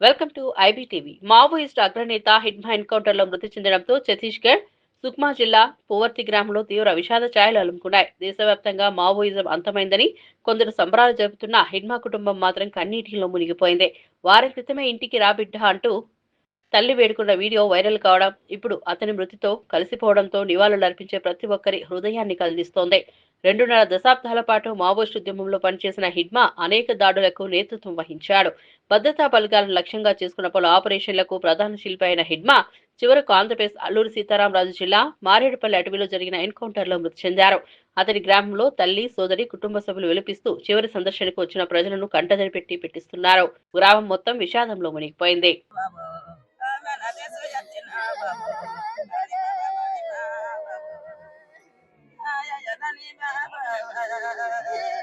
Welcome to IBTV. Maoist అగ్రనేత హిడ్మా ఎన్కౌంటర్లో మృతి చెందడంతో ఛత్తీస్గఢ్ సుక్మా జిల్లా పోవర్తి గ్రామంలో తీవ్ర విషాద ఛాయలు అలుముకున్నాయి. దేశవ్యాప్తంగా మావోయిజం అంతమైందని కొందరు సంబరాలు జరుపుతున్న హిడ్మా కుటుంబం మాత్రం కన్నీటిలో మునిగిపోయింది. వారం క్రితమే ఇంటికి రాబిడ్డ అంటూ తల్లి వేడుకున్న వీడియో వైరల్ కావడం ఇప్పుడు అతని మృతితో కలిసిపోవడంతో నివాళులర్పించే ప్రతి ఒక్కరి హృదయాన్ని కదిలిస్తోంది. రెండున్నర దశాబ్దాల పాటు మావోయిస్టు ఉద్యమంలో పనిచేసిన హిడ్మా అనేక దాడులకు నేతృత్వం వహించాడు. భద్రతా బలగాలను లక్ష్యంగా చేసుకున్న పలు ఆపరేషన్లకు ప్రధాన శిల్పి అయిన హిడ్మా చివరకు ఆంధ్రప్రదేశ్ అల్లూరి సీతారామరాజు జిల్లా మారేడుపల్లి అటవీలో జరిగిన ఎన్కౌంటర్లో మృతి చెందారు. అతని గ్రామంలో తల్లి సోదరి కుటుంబ సభ్యులు విలపిస్తూ చివరి సందర్శనకు వచ్చిన ప్రజలను కంటదరి పెట్టి పెట్టిస్తున్నారు. గ్రామం మొత్తం విషాదంలో మునిగిపోయింది. لما أبى